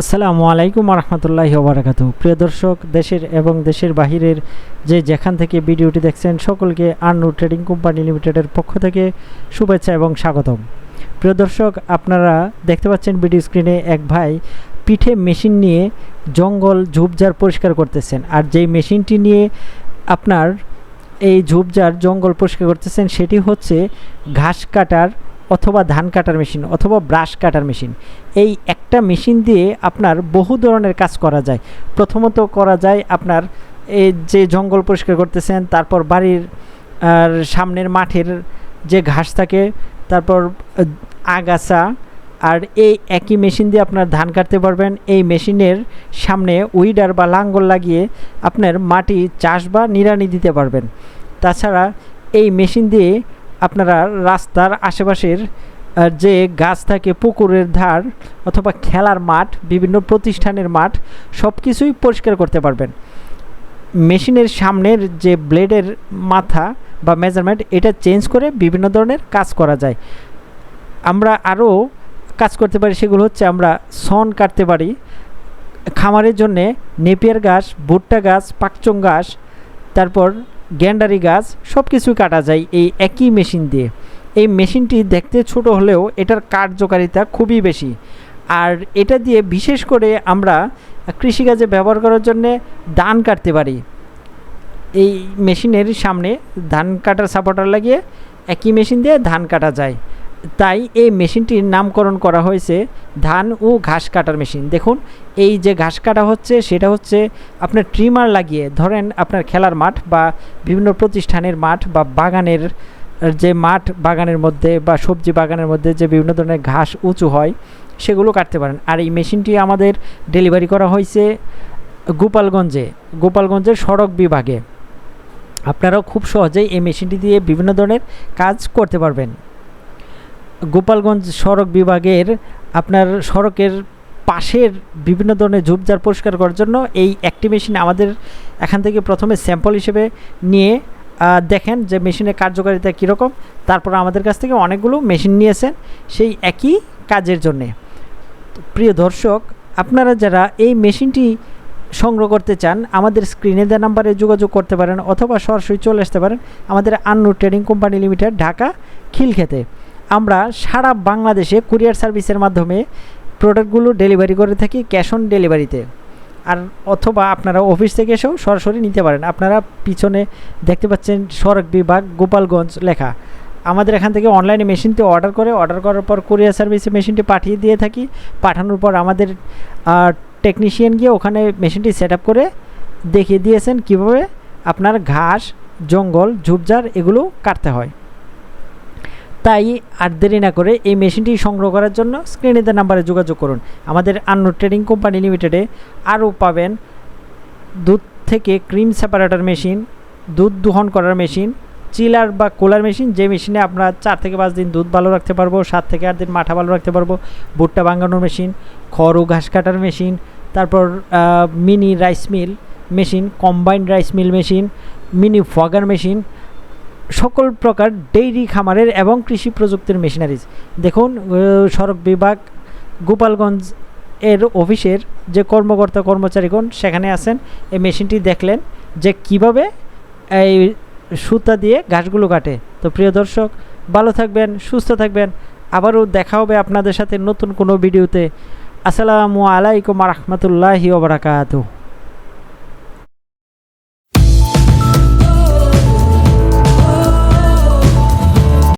আসসালামু আলাইকুম রহমতুল্লাহি ওবরাকাত প্রিয় দর্শক, দেশের এবং দেশের বাহিরের যে যেখান থেকে ভিডিওটি দেখছেন, সকলকে আর্নু ট্রেডিং কোম্পানি লিমিটেডের পক্ষ থেকে শুভেচ্ছা এবং স্বাগতম। প্রিয় দর্শক, আপনারা দেখতে পাচ্ছেন ভিডিও স্ক্রিনে এক ভাই পিঠে মেশিন নিয়ে জঙ্গল ঝোপঝাড় পরিষ্কার করতেছেন। আর যেই মেশিনটি নিয়ে আপনার এই ঝোপঝাড় জঙ্গল পরিষ্কার করতেছেন, সেটি হচ্ছে ঘাস কাটার অথবা ধান কাটার মেশিন অথবা ব্রাশ কাটার মেশিন, এই একটা মেশিন দিয়ে আপনার বহু ধরনের কাজ করা যায়। প্রথমত করা যায় আপনার এই যে জঙ্গল পরিষ্কার করতেছেন, তারপর বাড়ির, আর সামনের মাঠের যে ঘাস থাকে, তারপর আগাছা, আর এই একই মেশিন দিয়ে আপনার ধান কাটতে পারবেন। এই মেশিনের সামনে উইডার বা লাঙ্গল লাগিয়ে আপনার মাটি চাষ বা নিড়ানি দিতে পারবেন। তাছাড়া এই মেশিন দিয়ে আপনারা রাস্তার আশেপাশের যে গাছ থাকে, পুকুরের ধার অথবা খেলার মাঠ, বিভিন্ন প্রতিষ্ঠানের মাঠ সব কিছুই পরিষ্কার করতে পারবেন। মেশিনের সামনের যে ব্লেডের মাথা বা মেজারমেন্ট, এটা চেঞ্জ করে বিভিন্ন ধরনের কাজ করা যায়। আমরা আরও কাজ করতে পারি, সেগুলো হচ্ছে আমরা সন কাটতে পারি। খামারের জন্যে নেপিয়ার গাছ ভুট্টা গাছ পাকচং গাছ তারপর গ্যান্ডারি গাছ সব কিছু কাটা যায় এই একই মেশিন দিয়ে। এই মেশিনটি দেখতে ছোট হলেও এটার কার্যকারিতা খুবই বেশি। আর এটা দিয়ে বিশেষ করে আমরা কৃষিকাজে ব্যবহার করার জন্যে ধান কাটতে পারি। এই মেশিনের সামনে ধান কাটার সাপোর্টার লাগিয়ে একই মেশিন দিয়ে ধান কাটা যায়। তাই এই মেশিনটির নামকরণ করা হয়েছে ধান ও ঘাস কাটার মেশিন। দেখুন, এই যে ঘাস কাটা হচ্ছে, সেটা হচ্ছে আপনার ট্রিমার লাগিয়ে, ধরেন আপনার খেলার মাঠ বা বিভিন্ন প্রতিষ্ঠানের মাঠ বা বাগানের, যে মাঠ বাগানের মধ্যে বা সবজি বাগানের মধ্যে যে বিভিন্ন ধরনের ঘাস উঁচু হয়, সেগুলো কাটতে পারেন। আর এই মেশিনটি আমাদের ডেলিভারি করা হয়েছে গোপালগঞ্জে। গোপালগঞ্জের সড়ক বিভাগে। আপনারাও খুব সহজেই এই মেশিনটি দিয়ে বিভিন্ন ধরনের কাজ করতে পারবেন। গোপালগঞ্জ সড়ক বিভাগের আপনার সড়কের পাশের বিভিন্ন ধরনের ঝোপঝাড় পরিষ্কার করার জন্য এই একটি মেশিন আমাদের এখান থেকে প্রথমে স্যাম্পল হিসেবে নিয়ে দেখেন যে মেশিনের কার্যকারিতা কীরকম। তারপর আমাদের কাছ থেকে অনেকগুলো মেশিন নিয়েছেন সেই একই কাজের জন্যে। প্রিয় দর্শক, আপনারা যারা এই মেশিনটি সংগ্রহ করতে চান, আমাদের স্ক্রিনে দেওয়া নাম্বারে যোগাযোগ করতে পারেন অথবা সরাসরি চলে আসতে পারেন আমাদের Annu trading company limited, Dhaka, খিলক্ষেতে। আমরা সারা বাংলাদেশে কুরিয়ার সার্ভিসের মাধ্যমে প্রোডাক্টগুলো ডেলিভারি করে থাকি ক্যাশ অন ডেলিভারিতে। আর অথবা আপনারা অফিস থেকে এসেও সরাসরি নিতে পারেন। আপনারা পিছনে দেখতে পাচ্ছেন সড়ক বিভাগ, গোপালগঞ্জ লেখা। আমাদের এখান থেকে অনলাইনে মেশিনটি অর্ডার করে, অর্ডার করার পর কুরিয়ার সার্ভিসে মেশিনটি পাঠিয়ে দিয়ে থাকি। পাঠানোর পর আমাদের টেকনিশিয়ান গিয়ে ওখানে মেশিনটি সেট করে দেখিয়ে দিয়েছেন কীভাবে আপনার ঘাস, জঙ্গল, ঝোপঝাড় এগুলো কাটতে হয়। তাই আর দেরি না করে এই মেশিনটি সংগ্রহ করার জন্য স্ক্রিনে দেওয়া নাম্বারে যোগাযোগ করুন। আমাদের আন্ন ট্রেডিং কোম্পানি লিমিটেডে আরও পাবেন দুধ থেকে ক্রিম সেপারেটর মেশিন দুধ দোহন করার মেশিন চিলার বা কুলার মেশিন যে মেশিনে আমরা চার থেকে পাঁচ দিন দুধ ভালো রাখতে পারব, সাত থেকে আট দিন মাঠা ভালো রাখতে পারব, ভুট্টা ভাঙানোর মেশিন খড় ও ঘাস কাটার মেশিন তারপর mini rice mill machine combined rice mill machine mini fogger machine সকল প্রকার ডেইরি খামারের এবং কৃষি প্রযুক্তির মেশিনারিজ। দেখুন সড়ক বিভাগ, গোপালগঞ্জ এর অফিসের যে কর্মকর্তা কর্মচারীগণ সেখানে আছেন, এই মেশিনটি দেখলেন যে কীভাবে এই সুতা দিয়ে ঘাসগুলো কাটে। তো প্রিয় দর্শক, ভালো থাকবেন, সুস্থ থাকবেন। আবারও দেখা হবে আপনাদের সাথে নতুন কোনো ভিডিওতে। আসসালামু আলাইকুম রহমতুল্লাহি ওবরাকাতুহ